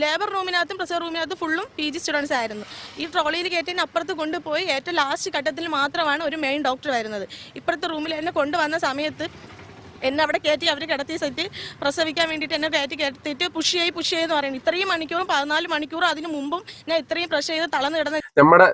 Labour റൂമിനകത്തും പ്രസവ റൂമിനകത്തും ഫുള്ളും P G students ആയിരുന്നു. ഈ ട്രോളിയിൽ കയറ്റിന് അപ്പുറത്ത് കൊണ്ടുപോയി ഏറ്റവും ലാസ്റ്റ് ഘട്ടത്തിൽ മാത്രമാണ് ഒരു മെയിൻ ഡോക്ടർ വരുന്നത്. ഇപ്പുറത്തെ റൂമിൽ എന്നെ കൊണ്ടുവന്ന സമയത്ത് എന്നെ അവിടെ കയറ്റി അവർ കിടത്തിയ സെറ്റ് പ്രസവിക്കാൻ വേണ്ടിയിട്ട് എന്നെ കയറ്റി കിടത്തിയിട്ട് പുഷ് ചെയ്യ് പുഷ് ചെയ്യുന്ന പറയുന്നത് ഇത്രയും മണിക്കൂറും പതിനാല് മണിക്കൂറും അതിന് മുമ്പും ഞാൻ ഇത്രയും പ്രഷർ ചെയ്ത് തളന്ന് കിടന്ന നമ്മുടെ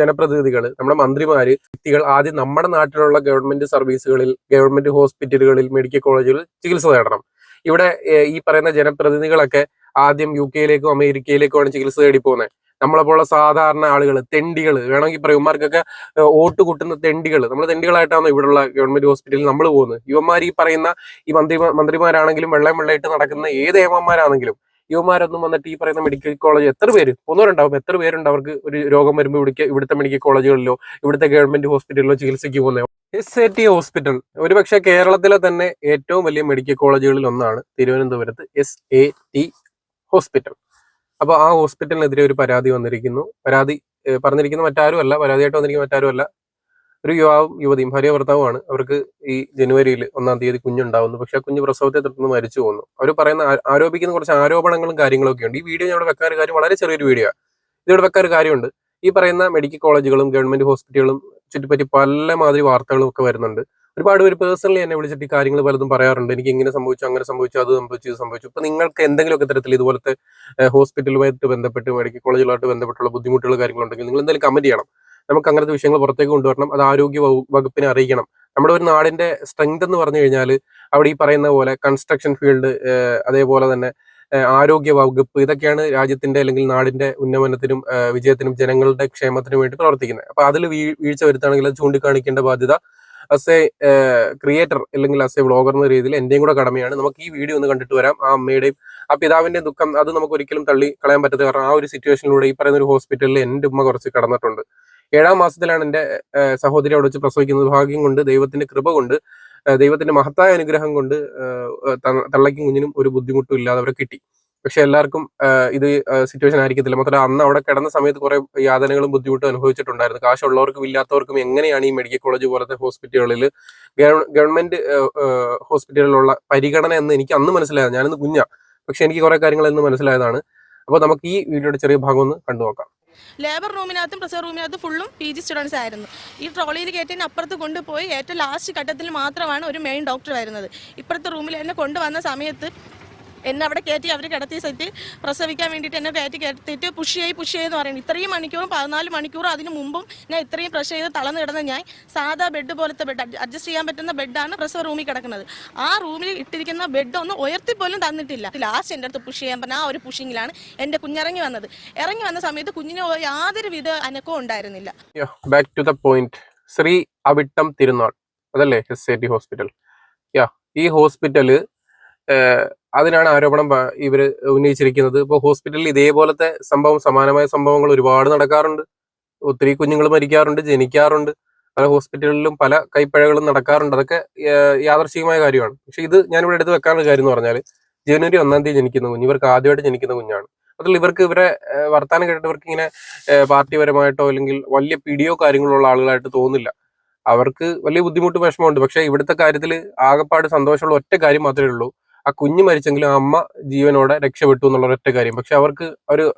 ജനപ്രതിനിധികൾ നമ്മുടെ മന്ത്രിമാര് വ്യക്തികൾ ആദ്യം നമ്മുടെ നാട്ടിലുള്ള ഗവൺമെന്റ് സർവീസുകളിൽ ഗവൺമെന്റ് ഹോസ്പിറ്റലുകളിൽ മെഡിക്കൽ കോളേജുകളിൽ ചികിത്സ നേടണം. ഇവിടെ ഈ പറയുന്ന ജനപ്രതിനിധികളൊക്കെ ആദ്യം യു കെയിലേക്കോ അമേരിക്കയിലേക്കോ ചികിത്സ തേടി പോകുന്നത് നമ്മളെപ്പോലുള്ള സാധാരണ ആളുകൾ തെണ്ടികൾ വേണമെങ്കിൽ പറയും ഇവന്മാർക്കൊക്കെ വോട്ട് കൂട്ടുന്ന തെണ്ടികൾ നമ്മൾ തെണ്ടികളായിട്ടാണ് ഇവിടെയുള്ള ഗവൺമെന്റ് ഹോസ്പിറ്റലിൽ നമ്മൾ പോകുന്നത് യുവന്മാർ ഈ പറയുന്ന ഈ മന്ത്രി മന്ത്രിമാരാണെങ്കിലും വെള്ളം വെള്ളമായിട്ട് നടക്കുന്ന ഏത് ഏമന്മാരാണെങ്കിലും യുവമാരൊന്നും വന്നിട്ട് ഈ പറയുന്ന മെഡിക്കൽ കോളേജ് എത്ര പേര്? ഒന്നോരുണ്ടാവും എത്ര പേരുണ്ട് അവർക്ക് ഒരു രോഗം വരുമ്പോൾ ഇവിടേക്ക് ഇവിടുത്തെ മെഡിക്കൽ കോളേജുകളിലോ ഇവിടുത്തെ ഗവൺമെന്റ് ഹോസ്പിറ്റലിലോ ചികിത്സയ്ക്ക് പോകുന്നത് എസ് എ ടി ഹോസ്പിറ്റൽ. ഒരുപക്ഷെ കേരളത്തിലെ തന്നെ ഏറ്റവും വലിയ മെഡിക്കൽ കോളേജുകളിൽ ഒന്നാണ് തിരുവനന്തപുരത്ത് എസ് എ ടി ഹോസ്പിറ്റൽ. അപ്പോൾ ആ ഹോസ്പിറ്റലിനെതിരെ ഒരു പരാതി വന്നിരിക്കുന്നു. പരാതി പറഞ്ഞിരിക്കുന്ന മറ്റാരും അല്ല പരാതിയായിട്ട് വന്നിരിക്കുന്ന മറ്റാരും അല്ല ഒരു യുവാവും യുവതിയും ഭാര്യ ഭർത്താവുമാണ്. അവർക്ക് ഈ ജനുവരിയിൽ ഒന്നാം തീയതി കുഞ്ഞുണ്ടാവുന്നു. പക്ഷെ കുഞ്ഞ് പ്രസവത്തെ തുടർന്ന് മരിച്ചു പോകുന്നു. അവർ പറയുന്ന ആരോപിക്കുന്ന കുറച്ച് ആരോപണങ്ങളും കാര്യങ്ങളൊക്കെ ഉണ്ട് ഈ വീഡിയോ ഞാൻ ഇവിടെ കാര്യം വളരെ ചെറിയൊരു വീഡിയോ ഇതിവിടെ വെക്കാൻ കാര്യമുണ്ട്. ഈ പറയുന്ന മെഡിക്കൽ കോളേജുകളും ഗവൺമെന്റ് ഹോസ്പിറ്റലുകളും ചുറ്റിപ്പറ്റി പല മാതിരി വാർത്തകളും ഒക്കെ വരുന്നുണ്ട്. ഒരുപാട് പേര് പേഴ്സണലി എന്നെ വിളിച്ചിട്ട് ഈ കാര്യങ്ങൾ പലതും പറയാറുണ്ട്. എനിക്ക് ഇങ്ങനെ സംഭവിച്ചു അങ്ങനെ സംഭവിച്ചു അത് സംഭവിച്ചു ഇത് സംഭവിച്ചു. ഇപ്പൊ നിങ്ങൾക്ക് എന്തെങ്കിലുമൊക്കെ തരത്തിൽ ഇതുപോലത്തെ ഹോസ്പിറ്റലുമായിട്ട് ബന്ധപ്പെട്ട് മെഡിക്കൽ കോളേജുമായിട്ട് ബന്ധപ്പെട്ടുള്ള ബുദ്ധിമുട്ടുകൾ കാര്യങ്ങളുണ്ടെങ്കിൽ നിങ്ങൾ എന്തായാലും കമന്റ് ചെയ്യണം. നമുക്ക് അങ്ങനത്തെ വിഷയങ്ങൾ പുറത്തേക്ക് കൊണ്ടുവരണം. അത് ആരോഗ്യ വകുപ്പിനെ അറിയിക്കണം. നമ്മുടെ ഒരു നാടിന്റെ സ്ട്രെങ്ത് എന്ന് പറഞ്ഞു കഴിഞ്ഞാൽ അവിടെ ഈ പറയുന്ന പോലെ കൺസ്ട്രക്ഷൻ ഫീൽഡ് അതേപോലെ തന്നെ ആരോഗ്യ വകുപ്പ് ഇതൊക്കെയാണ് രാജ്യത്തിന്റെ അല്ലെങ്കിൽ നാടിന്റെ ഉന്നമനത്തിനും വിജയത്തിനും ജനങ്ങളുടെ ക്ഷേമത്തിനും വേണ്ടി പ്രവർത്തിക്കുന്നത്. അപ്പൊ അതിൽ വീഴ്ച വരുത്താണെങ്കിൽ അത് ചൂണ്ടിക്കാണിക്കേണ്ട ബാധ്യത അസ് എ ക്രിയേറ്റർ അല്ലെങ്കിൽ അസ് എ വ്ളോഗർ എന്ന രീതിയിൽ എന്റെയും കൂടെ കടമയാണ്. നമുക്ക് ഈ വീഡിയോ ഒന്ന് കണ്ടിട്ട് വരാം. ആ അമ്മയുടെയും ആ പിതാവിന്റെ ദുഃഖം അത് നമുക്ക് ഒരിക്കലും തള്ളി കളയാൻ പറ്റത്തില്ല. കാരണം ആ ഒരു സിറ്റുവേഷനിലൂടെ ഈ പറയുന്ന ഒരു ഹോസ്പിറ്റലിൽ എന്റെ ഉമ്മ കുറച്ച് കടന്നിട്ടുണ്ട്. ഏഴാം മാസത്തിലാണ് ഏഹ്, സഹോദരി അവിടെ വെച്ച് പ്രസവിക്കുന്നത്. ഭാഗ്യം കൊണ്ട് ദൈവത്തിന്റെ കൃപ കൊണ്ട് ദൈവത്തിന്റെ മഹത്തായ അനുഗ്രഹം കൊണ്ട് തള്ളയ്ക്കും കുഞ്ഞിനും ഒരു ബുദ്ധിമുട്ടും ഇല്ലാതെ അവരെ കിട്ടി. പക്ഷെ എല്ലാവർക്കും ഇത് സിറ്റുവേഷൻ ആയിരിക്കത്തില്ല. മാത്രമല്ല അന്ന് അവിടെ കിടന്ന സമയത്ത് കുറെ യാതനകളും ബുദ്ധിമുട്ടും അനുഭവിച്ചിട്ടുണ്ടായിരുന്നു. കാശുള്ളവർക്കും ഇല്ലാത്തവർക്കും എങ്ങനെയാണ് ഈ മെഡിക്കൽ കോളേജ് പോലത്തെ ഹോസ്പിറ്റലുകളിൽ ഗവൺമെന്റ് ഹോസ്പിറ്റലുകളിലുള്ള പരിഗണന എന്ന് എനിക്ക് അന്ന് മനസ്സിലായത്. ഞാനിന്ന് കുഞ്ഞാ. പക്ഷെ എനിക്ക് കുറെ കാര്യങ്ങൾ എന്ന് മനസ്സിലായതാണ്. അപ്പോൾ നമുക്ക് ഈ വീഡിയോയുടെ ചെറിയ ഭാഗം ഒന്ന് കണ്ടു നോക്കാം. ലേബർ റൂമിനകത്തും പ്രസവ റൂമിനകത്തും ഫുള്ളും പി ജി സ്റ്റുഡൻസ് ആയിരുന്നു. ഈ ട്രോളിയിൽ കയറ്റിന് അപ്പുറത്ത് കൊണ്ടുപോയി ഏറ്റവും ലാസ്റ്റ് ഘട്ടത്തിൽ മാത്രമാണ് ഒരു മെയിൻ ഡോക്ടർ വരുന്നത് ഇപ്പുറത്തെ റൂമിൽ എന്നെ കൊണ്ടുവന്ന സമയത്ത് എന്നെ അവിടെ കയറ്റി അവർ കിടത്തിയ സെറ്റ് പ്രസവിക്കാൻ വേണ്ടിയിട്ട് എന്നെ കയറ്റി കിടത്തിയിട്ട് പുഷ് ചെയ്യ് പുഷ് ചെയ്യുന്നു പറയുന്നത് ഇത്രയും മണിക്കൂറും പതിനാല് മണിക്കൂറും അതിന് മുമ്പും ഞാൻ ഇത്രയും പ്രഷർ ചെയ്ത് തളർന്ന് കിടന്ന ഞാൻ സാധാ ബെഡ് പോലത്തെ ബെഡ് അഡ്ജസ്റ്റ് ചെയ്യാൻ പറ്റുന്ന ബെഡാണ് പ്രസവ റൂമിൽ കിടക്കുന്നത്. ആ റൂമിൽ ഇട്ടിരിക്കുന്ന ബെഡ് ഒന്ന് ഉയർത്തി പോലും തന്നിട്ടില്ല. ലാസ്റ്റ് എന്റെ അടുത്ത് പുഷ് ചെയ്യാൻ പറഞ്ഞ ആ ഒരു പുഷിങ്ങിലാണ് എന്റെ കുഞ്ഞിറങ്ങി വന്നത്. ഇറങ്ങി വന്ന സമയത്ത് കുഞ്ഞിന് യാതൊരു വിധ അനക്കവും ഉണ്ടായിരുന്നില്ല. Back to the point Sree Avittam Thirunal. അതല്ലേ എസ് എ ടി ഹോസ്പിറ്റൽ യാ ഈ ഹോസ്പിറ്റൽ അതിനാണ് ആരോപണം ഇവർ ഉന്നയിച്ചിരിക്കുന്നത്. ഇപ്പോൾ ഹോസ്പിറ്റലിൽ ഇതേപോലത്തെ സംഭവം സമാനമായ സംഭവങ്ങൾ ഒരുപാട് നടക്കാറുണ്ട്. ഒത്തിരി കുഞ്ഞുങ്ങൾ മരിക്കാറുണ്ട് ജനിക്കാറുണ്ട്. പല ഹോസ്പിറ്റലുകളിലും പല കൈപ്പഴകളും നടക്കാറുണ്ട്. അതൊക്കെ യാദർശികമായ കാര്യമാണ്. പക്ഷെ ഇത് ഞാനിവിടെ എടുത്ത് വെക്കാനുള്ള കാര്യം എന്ന് പറഞ്ഞാൽ ജനുവരി ഒന്നാം തീയതി ജനിക്കുന്ന കുഞ്ഞ് ഇവർക്ക് ആദ്യമായിട്ട് ജനിക്കുന്ന കുഞ്ഞാണ്. അതിൽ ഇവർക്ക് ഇവരെ വർത്താനം കേട്ടിട്ട് ഇങ്ങനെ പാർട്ടിപരമായിട്ടോ അല്ലെങ്കിൽ വലിയ പിടിയോ കാര്യങ്ങളോ ഉള്ള ആളുകളായിട്ട് തോന്നില്ല. അവർക്ക് വലിയ ബുദ്ധിമുട്ട് വിഷമമുണ്ട്. പക്ഷെ ഇവിടുത്തെ കാര്യത്തിൽ ആകപ്പാട് സന്തോഷമുള്ള ഒറ്റ കാര്യം മാത്രമേ ഉള്ളൂ. ആ കുഞ്ഞ് മരിച്ചെങ്കിലും അമ്മ ജീവനോടെ രക്ഷപ്പെട്ടു എന്നുള്ള ഒറ്റ കാര്യം. പക്ഷെ അവർക്ക്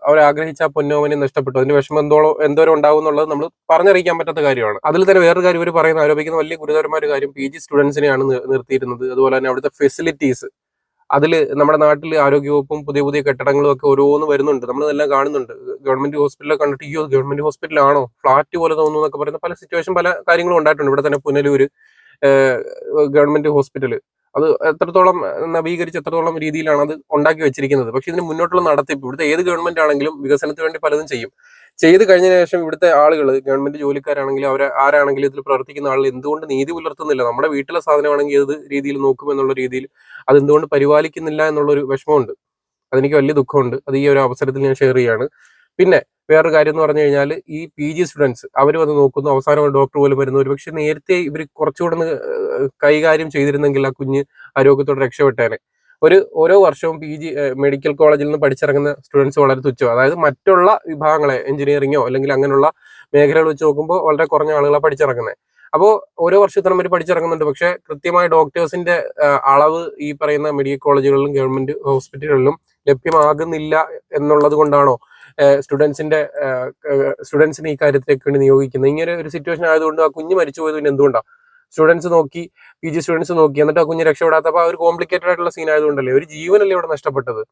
അവർ ആഗ്രഹിച്ച ആ പൊന്നോമനെ നഷ്ടപ്പെട്ടു. അതിന്റെ വിഷമം എന്തോളം എന്തോരം ഉണ്ടാവും എന്നുള്ളത് നമ്മൾ പറഞ്ഞറിയിക്കാൻ പറ്റാത്ത കാര്യമാണ്. അതിൽ തന്നെ വേറൊരു കാര്യം ഇവർ പറയുന്ന ആരോപിക്കുന്ന വലിയ ഗുരുതരമായ ഒരു കാര്യം പി ജി സ്റ്റുഡൻസിനെയാണ് നിർത്തിയിരുന്നത്. അതുപോലെ തന്നെ അവിടുത്തെ ഫെസിലിറ്റീസ്. അതിൽ നമ്മുടെ നാട്ടിൽ ആരോഗ്യവകുപ്പും പുതിയ പുതിയ കെട്ടിടങ്ങളും ഒക്കെ ഓരോന്ന് വരുന്നുണ്ട്. നമ്മളിതെല്ലാം കാണുന്നുണ്ട്. ഗവൺമെന്റ് ഹോസ്പിറ്റലിൽ കണ്ടിട്ട് അയ്യോ ഗവൺമെന്റ് ഹോസ്പിറ്റലാണോ? ഫ്ലാറ്റ് പോലെ തോന്നുന്നു എന്നൊക്കെ പറയുന്ന പല സിറ്റുവേഷൻ പല കാര്യങ്ങളും ഉണ്ടായിട്ടുണ്ട്. ഇവിടെ തന്നെ പുനലൂര് ഗവൺമെന്റ് ഹോസ്പിറ്റൽ അത് എത്രത്തോളം നവീകരിച്ച് എത്രത്തോളം രീതിയിലാണ് അത് ഉണ്ടാക്കി വെച്ചിരിക്കുന്നത്. പക്ഷെ ഇതിന് മുന്നോട്ടുള്ള നടത്തിപ്പ് ഇവിടുത്തെ ഏത് ഗവൺമെന്റ് ആണെങ്കിലും വികസനത്തിന് വേണ്ടി പലതും ചെയ്യും. ചെയ്ത് കഴിഞ്ഞ ശേഷം ഇവിടുത്തെ ആളുകൾ ഗവൺമെന്റ് ജോലിക്കാരാണെങ്കിലും അവരെ ആരാണെങ്കിലും ഇതിൽ പ്രവർത്തിക്കുന്ന ആളുകൾ എന്തുകൊണ്ട് നീതി പുലർത്തുന്നില്ല? നമ്മുടെ വീട്ടിലെ സാധനമാണെങ്കിൽ ഏത് രീതിയിൽ നോക്കും എന്നുള്ള രീതിയിൽ അത് എന്തുകൊണ്ട് പരിപാലിക്കുന്നില്ല എന്നുള്ളൊരു വിഷമമുണ്ട്. അതെനിക്ക് വലിയ ദുഃഖമുണ്ട്. അത് ഈ ഒരു അവസരത്തിൽ ഞാൻ ഷെയർ ചെയ്യാണ് പിന്നെ വേറൊരു കാര്യം എന്ന് പറഞ്ഞു കഴിഞ്ഞാൽ ഈ പി ജി സ്റ്റുഡൻസ് അവർ വന്ന് നോക്കുന്നു. അവസാനം ഡോക്ടർ പോലും വരുന്നു ഒരു പക്ഷെ നേരത്തെ ഇവർ കുറച്ചുകൂടെ കൈകാര്യം ചെയ്തിരുന്നെങ്കിൽ ആ കുഞ്ഞ് ആരോഗ്യത്തോടെ രക്ഷപ്പെട്ടേനെ. ഒരു ഓരോ വർഷവും പി ജി മെഡിക്കൽ കോളേജിൽ നിന്ന് പഠിച്ചിറങ്ങുന്ന സ്റ്റുഡൻസ് വളരെ തുച്ഛം. അതായത് മറ്റുള്ള വിഭാഗങ്ങളെ എഞ്ചിനീയറിങ്ങോ അല്ലെങ്കിൽ അങ്ങനെയുള്ള മേഖലകൾ വെച്ച് നോക്കുമ്പോൾ വളരെ കുറഞ്ഞ ആളുകളാണ് പഠിച്ചിറങ്ങുന്നത് അപ്പോൾ ഓരോ വർഷത്തിനും അവർ പഠിച്ചിറങ്ങുന്നുണ്ട്. പക്ഷേ കൃത്യമായ ഡോക്ടേഴ്സിന്റെ അളവ് ഈ പറയുന്ന മെഡിക്കൽ കോളേജുകളിലും ഗവൺമെന്റ് ഹോസ്പിറ്റലുകളിലും ലഭ്യമാകുന്നില്ല എന്നുള്ളത് കൊണ്ടാണോ സ്റ്റുഡൻസിന്റെ സ്റ്റുഡൻസിനെ ഈ കാര്യത്തിലേക്ക് വേണ്ടി നിയോഗിക്കുന്നത്? ഇങ്ങനെ ഒരു സിറ്റുവേഷൻ ആയതുകൊണ്ട് ആ കുഞ്ഞ് മരിച്ചു പോയത് പിന്നെ എന്തുകൊണ്ടാണ് സ്റ്റുഡൻസ് നോക്കി പി ജി സ്റ്റുഡൻസ് നോക്കി. എന്നിട്ട് ആ കുഞ്ഞ് രക്ഷപ്പെടാത്തപ്പോൾ ആ ഒരു കോംപ്ലിക്കേറ്റഡ് ആയിട്ടുള്ള സീൻ ആയതുകൊണ്ടല്ലേ? ഒരു ജീവനല്ലേ ഇവിടെ നഷ്ടപ്പെട്ടത്?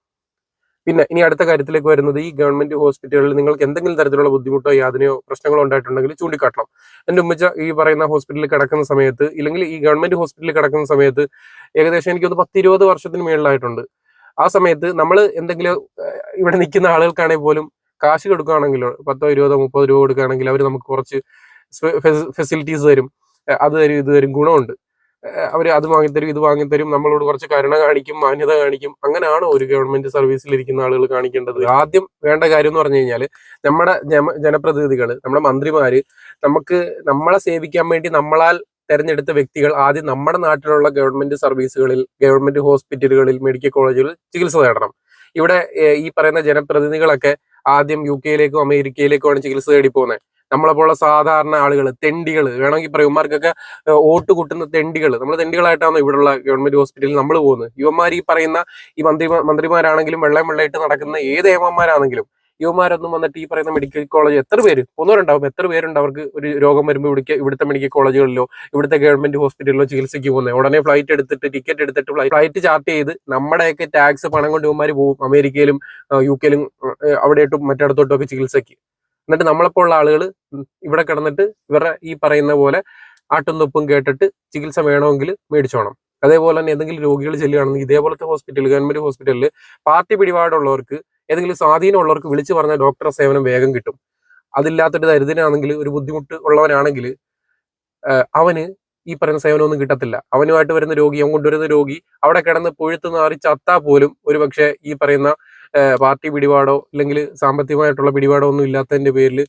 പിന്നെ ഇനി അടുത്ത കാര്യത്തിലേക്ക് വരുന്നത് ഈ ഗവൺമെന്റ് ഹോസ്പിറ്റലുകളിൽ നിങ്ങൾക്ക് എന്തെങ്കിലും തരത്തിലുള്ള ബുദ്ധിമുട്ടോ യാതനയോ പ്രശ്നങ്ങളോ ഉണ്ടായിട്ടുണ്ടെങ്കിൽ ചൂണ്ടിക്കാട്ടണം. എന്റെ ഉമ്മച്ച ഈ പറയുന്ന ഹോസ്പിറ്റലിൽ കിടക്കുന്ന സമയത്ത് ഇല്ലെങ്കിൽ ഈ ഗവൺമെന്റ് ഹോസ്പിറ്റലിൽ കിടക്കുന്ന സമയത്ത് ഏകദേശം എനിക്ക് ഒന്ന് പത്തിരുപത് വർഷത്തിന് മേളിലായിട്ടുണ്ട്. ആ സമയത്ത് നമ്മൾ എന്തെങ്കിലും ഇവിടെ നിൽക്കുന്ന ആളുകൾക്കാണെങ്കിൽ പോലും കാശ് കൊടുക്കുകയാണെങ്കിലോ പത്തോ ഇരുപതോ മുപ്പതോ രൂപ കൊടുക്കുകയാണെങ്കിൽ അവർ നമുക്ക് കുറച്ച് ഫെസിലിറ്റീസ് തരും. അത് തരും ഇത് തരും ഗുണമുണ്ട്. അവർ അത് വാങ്ങിത്തരും ഇത് വാങ്ങിത്തരും നമ്മളോട് കുറച്ച് കരുണ കാണിക്കും മാന്യത കാണിക്കും. അങ്ങനെയാണോ ഒരു ഗവൺമെന്റ് സർവീസിൽ ഇരിക്കുന്ന ആളുകൾ കാണിക്കേണ്ടത്. ആദ്യം വേണ്ട കാര്യം എന്ന് പറഞ്ഞു കഴിഞ്ഞാൽ നമ്മുടെ ജന ജനപ്രതിനിധികൾ നമ്മുടെ മന്ത്രിമാര് നമുക്ക് നമ്മളെ സേവിക്കാൻ വേണ്ടി നമ്മളാൽ തെരഞ്ഞെടുത്ത വ്യക്തികൾ ആദ്യം നമ്മുടെ നാട്ടിലുള്ള ഗവൺമെന്റ് സർവീസുകളിൽ ഗവൺമെന്റ് ഹോസ്പിറ്റലുകളിൽ മെഡിക്കൽ കോളേജുകളിൽ ചികിത്സ തേടണം. ഇവിടെ ഈ പറയുന്ന ജനപ്രതിനിധികളൊക്കെ ആദ്യം യു കെയിലേക്കോ അമേരിക്കയിലേക്കോ ആണ് ചികിത്സ തേടി പോകുന്നത്. നമ്മളെപ്പോലുള്ള സാധാരണ ആളുകൾ തെണ്ടികൾ വേണമെങ്കിൽ പറയും ഇവന്മാർക്കൊക്കെ ഏഹ്, വോട്ട് കൂട്ടുന്ന തെണ്ടികൾ നമ്മൾ തെണ്ടികളായിട്ടാണ് ഇവിടെയുള്ള ഗവൺമെന്റ് ഹോസ്പിറ്റലിൽ നമ്മൾ പോകുന്നത്. യുവന്മാർ ഈ പറയുന്ന ഈ മന്ത്രി മന്ത്രിമാരാണെങ്കിലും വെള്ളം വെള്ളമായിട്ട് നടക്കുന്ന ഏത് ഏമന്മാരാണെങ്കിലും യുവമാരൊന്നും വന്നിട്ട് ഈ പറയുന്ന മെഡിക്കൽ കോളേജ് എത്ര പേര്? ഒന്നോ ഒന്നോരുണ്ടാവും എത്ര പേരുണ്ട് അവർക്ക് ഒരു രോഗം വരുമ്പോൾ ഇവിടേക്ക് ഇവിടുത്തെ മെഡിക്കൽ കോളേജുകളിലോ ഇവിടുത്തെ ഗവൺമെന്റ് ഹോസ്പിറ്റലിലോ ചികിത്സയ്ക്ക് പോകുന്നത് ഉടനെ ഫ്ലൈറ്റ് എടുത്തിട്ട് ടിക്കറ്റ് എടുത്തിട്ട് ഫ്ലൈറ്റ് ചാർട്ട് ചെയ്ത് നമ്മുടെയൊക്കെ ടാക്സ് പണം കൊണ്ട് ഇവന്മാർ പോകും അമേരിക്കയിലും യു കെയിലും അവിടെയായിട്ടും മറ്റിടത്തോട്ടും ഒക്കെ ചികിത്സയ്ക്ക്. എന്നിട്ട് നമ്മളെപ്പോലുള്ള ആളുകൾ ഇവിടെ കിടന്നിട്ട് ഇവരുടെ ഈ പറയുന്ന പോലെ ആട്ടും തൊപ്പും കേട്ടിട്ട് ചികിത്സ വേണമെങ്കിൽ മേടിച്ചോണം. അതേപോലെ തന്നെ ഏതെങ്കിലും രോഗികൾ ചെല്ലുകയാണെങ്കിൽ ഇതേപോലത്തെ ഹോസ്പിറ്റലിൽ ഗവൺമെന്റ് ഹോസ്പിറ്റലിൽ പാർട്ടി പിടിപാടുള്ളവർക്ക് ഏതെങ്കിലും സ്വാധീനമുള്ളവർക്ക് വിളിച്ചു പറഞ്ഞ ഡോക്ടറെ സേവനം വേഗം കിട്ടും. അതില്ലാത്തൊരു ദരിദ്രനാണെങ്കിൽ ഒരു ബുദ്ധിമുട്ട് ഉള്ളവനാണെങ്കിൽ അവന് ഈ പറയുന്ന സേവനമൊന്നും കിട്ടത്തില്ല. അവനുമായിട്ട് വരുന്ന രോഗി അവൻ കൊണ്ടുവരുന്ന രോഗി അവിടെ കിടന്ന് പുഴുത്ത് നാറി ചത്താ പോലും ഒരു പക്ഷേ ഈ പറയുന്ന പാർട്ടി പിടിപാടോ അല്ലെങ്കിൽ സാമ്പത്തികമായിട്ടുള്ള പിടിപാടോ ഒന്നും ഇല്ലാത്തതിന്റെ പേരിൽ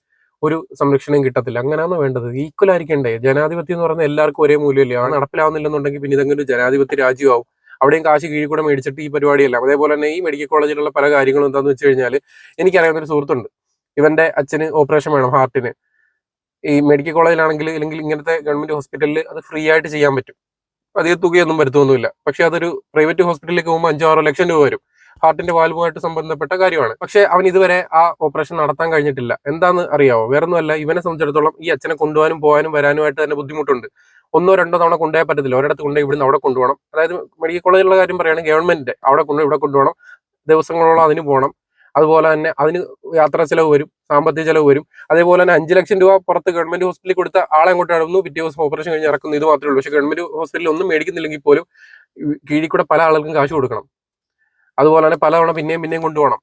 ഒരു സംരക്ഷണം കിട്ടത്തില്ല. അങ്ങനെയാണോ വേണ്ടത്? ഈക്വൽ ആയിരിക്കണ്ടേ? ജനാധിപത്യം എന്ന് പറഞ്ഞാൽ എല്ലാവർക്കും ഒരേ മൂല്യമല്ലേ? ആ നടപ്പിലാവുന്നില്ലെന്നുണ്ടെങ്കിൽ പിന്നെ ഇതെങ്ങനെ ഒരു ജനാധിപത്യ രാജ്യമാവും? അവിടെയും കാശ് കീഴിൽ കൂടെ മേടിച്ചിട്ട് ഈ പരിപാടിയല്ല. അതേപോലെ തന്നെ ഈ മെഡിക്കൽ കോളേജിലുള്ള പല കാര്യങ്ങളും എന്താണെന്ന് വെച്ച് കഴിഞ്ഞാൽ എനിക്കറിയാവുന്ന ഒരു സുഹൃത്തുണ്ട്. ഇവന്റെ അച്ഛന് ഓപ്പറേഷൻ വേണം ഹാർട്ടിന് ഈ മെഡിക്കൽ കോളേജിലാണെങ്കിൽ അല്ലെങ്കിൽ ഇങ്ങനത്തെ ഗവൺമെന്റ് ഹോസ്പിറ്റലിൽ അത് ഫ്രീ ആയിട്ട് ചെയ്യാൻ പറ്റും. അധിക തുകയൊന്നും വരുത്തൊന്നുമില്ല. പക്ഷെ അതൊരു പ്രൈവറ്റ് ഹോസ്പിറ്റലിലേക്ക് പോകുമ്പോൾ അഞ്ചോ ആറോ ലക്ഷം രൂപ വരും. ഹാർട്ടിന്റെ വാൽവുമായിട്ട് സംബന്ധപ്പെട്ട കാര്യമാണ്. പക്ഷെ അവൻ ഇതുവരെ ആ ഓപ്പറേഷൻ നടത്താൻ കഴിഞ്ഞിട്ടില്ല. എന്താന്ന് അറിയാവോ? വേറൊന്നുമല്ല ഇവനെ സംബന്ധിച്ചിടത്തോളം ഈ അച്ഛനെ കൊണ്ടുപോകാനും പോകാനും വരാനുമായിട്ട് തന്നെ ബുദ്ധിമുട്ടുണ്ട്. ഒന്നോ രണ്ടോ തവണ കൊണ്ടുപോയാൽ പറ്റത്തില്ല. ഒരിടത്ത് കൊണ്ടുപോയി ഇവിടുന്ന് അവിടെ കൊണ്ടുപോകണം. അതായത് മെഡിക്കൽ കോളേജിലുള്ള കാര്യം പറയുകയാണെങ്കിൽ ഗവൺമെന്റ് അവിടെ കൊണ്ടുപോയി ഇവിടെ കൊണ്ടുപോകണം. ദിവസങ്ങളോളം അതിന് പോകണം. അതുപോലെ തന്നെ അതിന് യാത്രാ ചിലവ് വരും സാമ്പത്തിക ചിലവ് വരും. അതേപോലെ തന്നെ അഞ്ച് ലക്ഷം രൂപ പുറത്ത് ഗവൺമെന്റ് ഹോസ്പിറ്റലിൽ കൊടുത്ത ആളെ അങ്ങോട്ട് ഇടുന്നു പിറ്റേ ദിവസം ഓപ്പറേഷൻ കഴിഞ്ഞ് ഇറക്കുന്നു. ഇത് മാത്രമേ ഉള്ളൂ. പക്ഷെ ഗവൺമെന്റ് ഹോസ്പിറ്റലിൽ ഒന്നും മേടിക്കുന്നില്ലെങ്കിൽ പോലും കീഴിൽ കൂടെ പല ആളുകൾക്കും കാശ് കൊടുക്കണം. അതുപോലെ തന്നെ പലതവണ പിന്നെയും പിന്നെയും കൊണ്ടുപോകണം.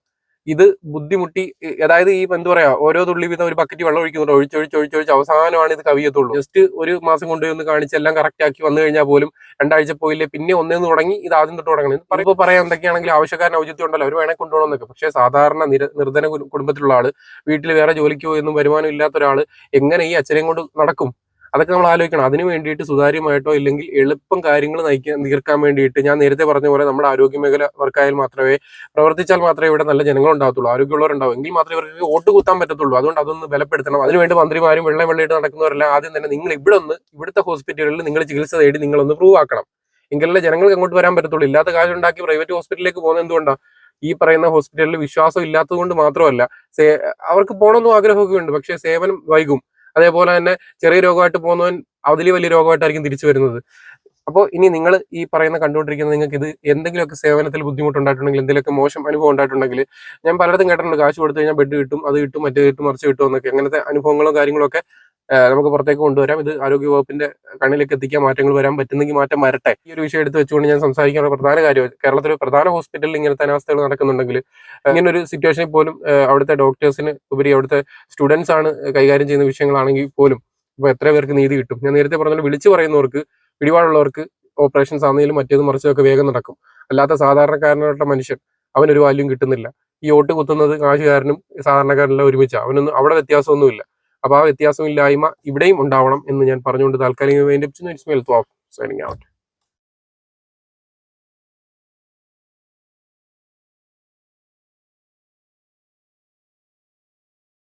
ഇത് ബുദ്ധിമുട്ടി അതായത് ഈ എന്താ പറയാ ഓരോ തുള്ളി വീതം ഒരു ബക്കറ്റ് വെള്ളം ഒഴിക്കുന്നുണ്ട്. ഒഴിച്ചൊഴിച്ച് ഒഴിച്ചൊഴിച്ച് അവസാനമാണ് ഇത് കവിയത്തുള്ളൂ. ജസ്റ്റ് ഒരു മാസം കൊണ്ടുപോയി ഒന്ന് കാണിച്ച് എല്ലാം കറക്റ്റ് ആക്കി വന്നു കഴിഞ്ഞാൽ പോലും രണ്ടാഴ്ച പോയില്ലേ പിന്നെ ഒന്നേന്ന് തുടങ്ങി ഇത് ആദ്യം തൊട്ട് തുടങ്ങണം. ഇത് പറയുമ്പോൾ പറയാൻ എന്തൊക്കെയാണെങ്കിൽ ആവശ്യക്കാരൻ ഔചിത്യം ഉണ്ടല്ലോ. അവർ വേണേൽ കൊണ്ടുപോകണമെന്നൊക്കെ. പക്ഷേ സാധാരണ നിര നിർധന കുടുംബത്തിലുള്ള ആൾ വീട്ടിൽ വേറെ ജോലിക്ക് പോയൊന്നും വരുമാനം ഇല്ലാത്ത ഒരാൾ എങ്ങനെ ഈ അച്ഛനെയും കൊണ്ട് നടക്കും? അതൊക്കെ നമ്മൾ ആലോചിക്കണം. അതിന് വേണ്ടിയിട്ട് സുതാര്യമായിട്ടോ ഇല്ലെങ്കിൽ എളുപ്പം കാര്യങ്ങൾ നയിക്കാൻ തീർക്കാൻ വേണ്ടിയിട്ട് ഞാൻ നേരത്തെ പറഞ്ഞ പോലെ നമ്മുടെ ആരോഗ്യ മേഖല വർക്കായാൽ മാത്രമേ പ്രവർത്തിച്ചാൽ മാത്രമേ ഇവിടെ നല്ല ജനങ്ങൾ ഉണ്ടാകത്തുള്ളൂ ആരോഗ്യമുള്ളവരുണ്ടാവും. എങ്കിൽ മാത്രമേ ഇവർക്ക് വോട്ട് കുത്താൻ പറ്റത്തുള്ളൂ. അതുകൊണ്ട് അതൊന്ന് ബലപ്പെടുത്തണം. അതിനുവേണ്ടി മന്ത്രിമാരും വെള്ളം വെള്ളിയിട്ട് നടക്കുന്നവരല്ല ആദ്യം തന്നെ നിങ്ങൾ ഇവിടെ ഒന്ന് ഇവിടുത്തെ ഹോസ്പിറ്റലുകളിൽ നിങ്ങൾ ചികിത്സ തേടി നിങ്ങളൊന്ന് പ്രൂവ് ആക്കണം. എങ്കിലല്ലേ ജനങ്ങൾക്ക് അങ്ങോട്ട് വരാൻ പറ്റത്തുള്ളൂ. ഇല്ലാത്ത കാശ് ഉണ്ടാക്കി പ്രൈവറ്റ് ഹോസ്പിറ്റലിലേക്ക് പോകുന്നത് എന്തുകൊണ്ടാണ് ഈ പറയുന്ന ഹോസ്പിറ്റലിൽ വിശ്വാസം ഇല്ലാത്തത് കൊണ്ട് മാത്രമല്ല അവർക്ക് പോകണമെന്നും ആഗ്രഹമൊക്കെ ഉണ്ട്. പക്ഷേ സേവനം വൈകും. അതേപോലെ തന്നെ ചെറിയ രോഗമായിട്ട് പോകുന്നവൻ അതിൽ വലിയ രോഗമായിട്ടായിരിക്കും തിരിച്ചു വരുന്നത്. അപ്പോൾ ഇനി നിങ്ങൾ ഈ പറയുന്ന കണ്ടുകൊണ്ടിരിക്കുന്ന നിങ്ങൾക്ക് ഇത് എന്തെങ്കിലുമൊക്കെ സേവനത്തിൽ ബുദ്ധിമുട്ടുണ്ടായിട്ടുണ്ടെങ്കിൽ എന്തെങ്കിലുമൊക്കെ മോശം അനുഭവം ഉണ്ടായിട്ടുണ്ടെങ്കിൽ ഞാൻ പലയിടത്തും കേട്ടിട്ടുണ്ട് കാശ് കൊടുത്തു കഴിഞ്ഞാൽ ബെഡ് കിട്ടും അത് കിട്ടും മറ്റേ കിട്ടും മറിച്ച് കിട്ടും എന്നൊക്കെ. അങ്ങനത്തെ അനുഭവങ്ങളും കാര്യങ്ങളൊക്കെ നമുക്ക് പുറത്തേക്ക് കൊണ്ടുവരാം. ഇത് ആരോഗ്യ വകുപ്പിന്റെ കണ്ണിലേക്ക് എത്തിക്കാൻ മാറ്റങ്ങൾ വരാൻ പറ്റുന്നെങ്കിൽ മാറ്റം വരട്ടെ. ഈ ഒരു വിഷയം എടുത്ത് വെച്ചുകൊണ്ട് ഞാൻ സംസാരിക്കാനുള്ള പ്രധാന കാര്യം കേരളത്തിലെ പ്രധാന ഹോസ്പിറ്റലിൽ ഇങ്ങനത്തെ അനാവസ്ഥകൾ നടക്കുന്നുണ്ടെങ്കിൽ ഇങ്ങനെ ഒരു സിറ്റുവേഷനിൽ പോലും അവിടുത്തെ ഡോക്ടേഴ്സിന് ഉപരി അവിടുത്തെ സ്റ്റുഡൻസ് ആണ് കൈകാര്യം ചെയ്യുന്ന വിഷയങ്ങളാണെങ്കിൽ പോലും ഇപ്പൊ എത്ര പേർക്ക് നീതി കിട്ടും? ഞാൻ നേരത്തെ പറഞ്ഞ വിളിച്ചു പറയുന്നവർക്ക് പിടിപാടുള്ളവർക്ക് ഓപ്പറേഷൻസ് ആണെങ്കിലും മറ്റേത് മറിച്ചതൊക്കെ വേഗം നടക്കും. അല്ലാത്ത സാധാരണക്കാരനായിട്ടുള്ള മനുഷ്യൻ അവനൊരു വാല്യൂം കിട്ടുന്നില്ല. ഈ ഓട്ട് കുത്തുന്നത് കാശുകാരനും സാധാരണക്കാരനെല്ലാം ഒരുമിച്ചാണ് അവനൊന്നും അവിടെ വ്യത്യാസമൊന്നുമില്ല. അപ്പൊ ആ വ്യത്യാസമില്ലായ്മ ഇവിടെയും ഉണ്ടാവണം എന്ന് ഞാൻ പറഞ്ഞുകൊണ്ട് താൽക്കാലിക വേണ്ടി സൈനിങ് ഔട്ട്.